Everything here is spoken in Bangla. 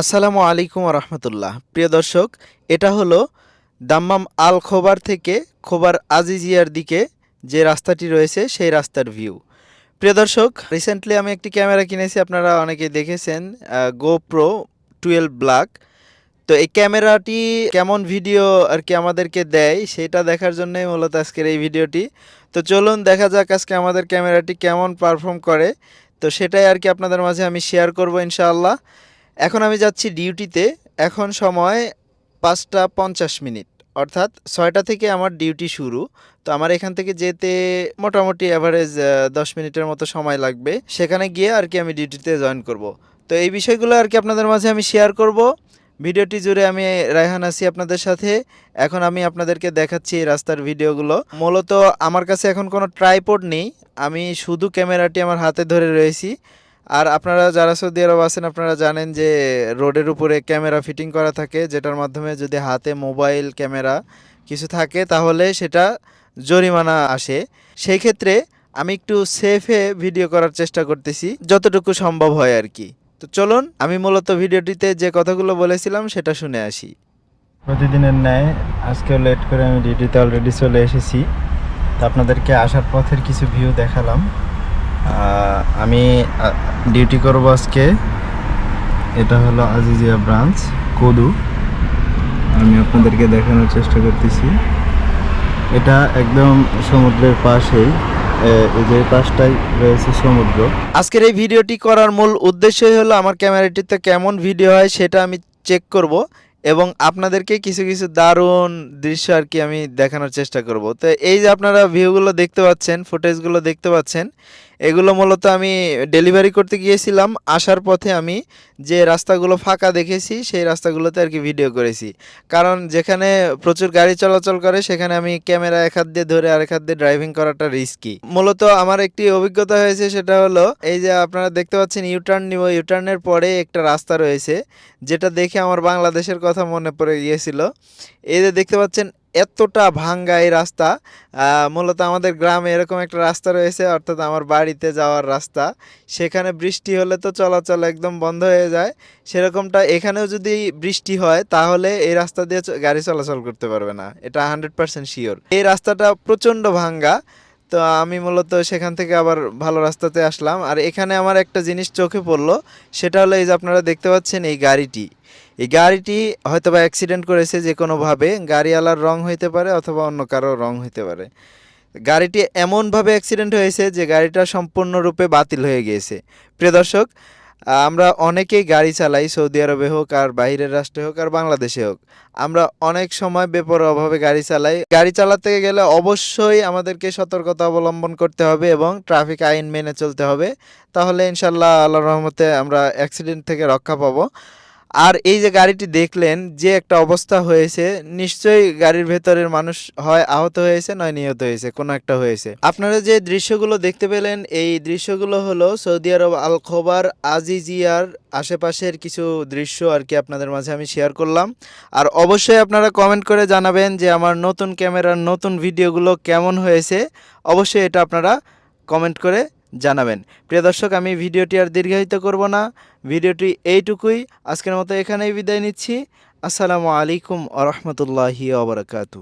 আসসালামু আলাইকুম রহমতুল্লাহ প্রিয় দর্শক, এটা হলো দাম্মাম আল খোবার থেকে খোবার আজিজিয়ার দিকে যে রাস্তাটি রয়েছে, সেই রাস্তার ভিউ প্রিয় দর্শক রিসেন্টলি আমি একটি ক্যামেরা কিনেছি, আপনারা অনেকে দেখেছেন গোপ্রো টুয়েলভ ব্ল্যাক তো এই ক্যামেরাটি কেমন ভিডিও আর কি আমাদেরকে দেয়, সেটা দেখার জন্যই মূলত আজকের এই ভিডিওটি তো চলুন দেখা যাক আজকে আমাদের ক্যামেরাটি কেমন পারফর্ম করে। তো সেটাই আর কি আপনাদের মাঝে আমি শেয়ার করব ইনশাআল্লাহ। এখন আমি যাচ্ছি ডিউটিতে। এখন সময় পাঁচটা পঞ্চাশ মিনিট। অর্থাৎ ছয়টা থেকে আমার ডিউটি শুরু। তো আমার এখান থেকে যেতে মোটামুটি অ্যাভারেজ দশ মিনিটের মতো সময় লাগবে। সেখানে গিয়ে আর কি আমি ডিউটিতে জয়েন করব। তো এই বিষয়গুলো আর কি আপনাদের মাঝে আমি শেয়ার করব। ভিডিওটি জুড়ে আমি রায়হান আছি আপনাদের সাথে। এখন আমি আপনাদেরকে দেখাচ্ছি এই রাস্তার ভিডিওগুলো। মূলত আমার কাছে এখন কোনো ট্রাইপড নেই। আমি শুধু ক্যামেরাটি আমার হাতে ধরে রয়েছি। আর আপনারা যারা সৌদি আরব আছেন, আপনারা জানেন যে রোডের উপরে ক্যামেরা ফিটিং করা থাকে, যেটার মাধ্যমে যদি হাতে মোবাইল ক্যামেরা কিছু থাকে, তাহলে সেটা জরিমানা আসে। সেই ক্ষেত্রে আমি একটু সেফে ভিডিও করার চেষ্টা করতেছি, যতটুকু সম্ভব হয় আর কি। তো চলুন, আমি মূলত ভিডিওটিতে যে কথাগুলো বলেছিলাম, সেটা শুনে আসি। প্রতিদিনের ন্যায়, আজকেও লেট করে আমি ডিউটিতে অলরেডি চলে এসেছি। তো আপনাদেরকে আসার পথের কিছু ভিউ দেখালাম। আমি ডিউটি করব আজকে। এটা হলো আজিজিয়া ব্রাঞ্চ কদু। আমি আপনাদেরকে দেখানোর চেষ্টা করতেছি। এটা একদম সমুদ্রের পাশেই। যে পাশটাই রয়েছে সমুদ্র। আজকের এই ভিডিওটি করার মূল উদ্দেশ্যই হলো আমার ক্যামেরাটিতে কেমন ভিডিও হয় সেটা আমি চেক করব এবং আপনাদেরকে কিছু কিছু দারুণ দৃশ্য আর কি আমি দেখানোর চেষ্টা করব। তো এই যে আপনারা ভিউগুলো দেখতে পাচ্ছেন ফুটেজগুলো দেখতে পাচ্ছেন এগুলো মূলত আমি ডেলিভারি করতে গিয়েছিলাম। আসার পথে আমি যে রাস্তাগুলো ফাঁকা দেখেছি, সেই রাস্তাগুলোতে আর কি ভিডিও করেছি। কারণ যেখানে প্রচুর গাড়ি চলাচল করে, সেখানে আমি ক্যামেরা এক হাত দিয়ে ধরে আরেক হাত দিয়ে ড্রাইভিং করাটা রিস্কি মূলত আমার একটি অভিজ্ঞতা হয়েছে, সেটা হলো এই যে আপনারা দেখতে পাচ্ছেন ইউটার্ন নিব। ইউটার্নের পরে একটা রাস্তা রয়েছে, যেটা দেখে আমার বাংলাদেশের কথা মনে পড়ে গিয়েছিল। এই যে দেখতে পাচ্ছেন এতটা ভাঙ্গা এই রাস্তা। মূলত আমাদের গ্রামে এরকম একটা রাস্তা রয়েছে, অর্থাৎ আমার বাড়িতে যাওয়ার রাস্তা। সেখানে বৃষ্টি হলে তো চলাচল একদম বন্ধ হয়ে যায়। সেরকমটা এখানেও যদি বৃষ্টি হয়, তাহলে এই রাস্তা দিয়ে গাড়ি চলাচল করতে পারবে না। এটা হান্ড্রেড পারসেন্ট শিওর এই রাস্তাটা প্রচণ্ড ভাঙ্গা। তো আমি মূলত সেখান থেকে আবার ভালো রাস্তাতে আসলাম। আর এখানে আমার একটা জিনিস চোখে পড়ল, সেটা হলো এই যে আপনারা দেখতে পাচ্ছেন এই গাড়িটি। এই গাড়িটি হয়তো বা অ্যাক্সিডেন্ট করেছে যে কোনোভাবে গাড়িওয়ালার রং হইতে পারে অথবা অন্য কারও রং হইতে পারে। গাড়িটি এমনভাবে অ্যাক্সিডেন্ট হয়েছে যে গাড়িটা সম্পূর্ণরূপে বাতিল হয়ে গিয়েছে। প্রিয় দর্শক আমরা অনেকেই গাড়ি চালাই সৌদি আরবে হোক আর বাইরের রাষ্ট্রে হোক আর বাংলাদেশে হোক। আমরা অনেক সময় বেপরোয়াভাবে গাড়ি চালাই। গাড়ি চালাতে গেলে অবশ্যই আমাদেরকে সতর্কতা অবলম্বন করতে হবে এবং ট্রাফিক আইন মেনে চলতে হবে। তাহলে ইনশাল্লাহ আল্লাহ রহমতে আমরা অ্যাক্সিডেন্ট থেকে রক্ষা পাবো। আর এই যে গাড়িটি দেখলেন, যে একটা অবস্থা হয়েছে, নিশ্চয়ই গাড়ির ভেতরের মানুষ হয়, আহত হয়েছে, নয় নিহত হয়েছে, কোনো একটা হয়েছে। আপনারা যে দৃশ্যগুলো দেখতে পেলেন, এই দৃশ্যগুলো হলো সৌদি আরব আল খোবার আজিজিয়ার আশেপাশের কিছু দৃশ্য আর কি আপনাদের মাঝে আমি শেয়ার করলাম। আর অবশ্যই আপনারা কমেন্ট করে জানাবেন যে আমার নতুন ক্যামেরার নতুন ভিডিওগুলো কেমন হয়েছে। অবশ্যই এটা আপনারা কমেন্ট করে জানাবেন। প্রিয় দর্শক, আমি ভিডিওটি আর দীর্ঘায়িত করব না। ভিডিওটি এইটুকুই। আজকের মতো এখানেই বিদায় নিচ্ছি। আসসালামু আলাইকুম আ রহমতুল্লাহি আবরকাতু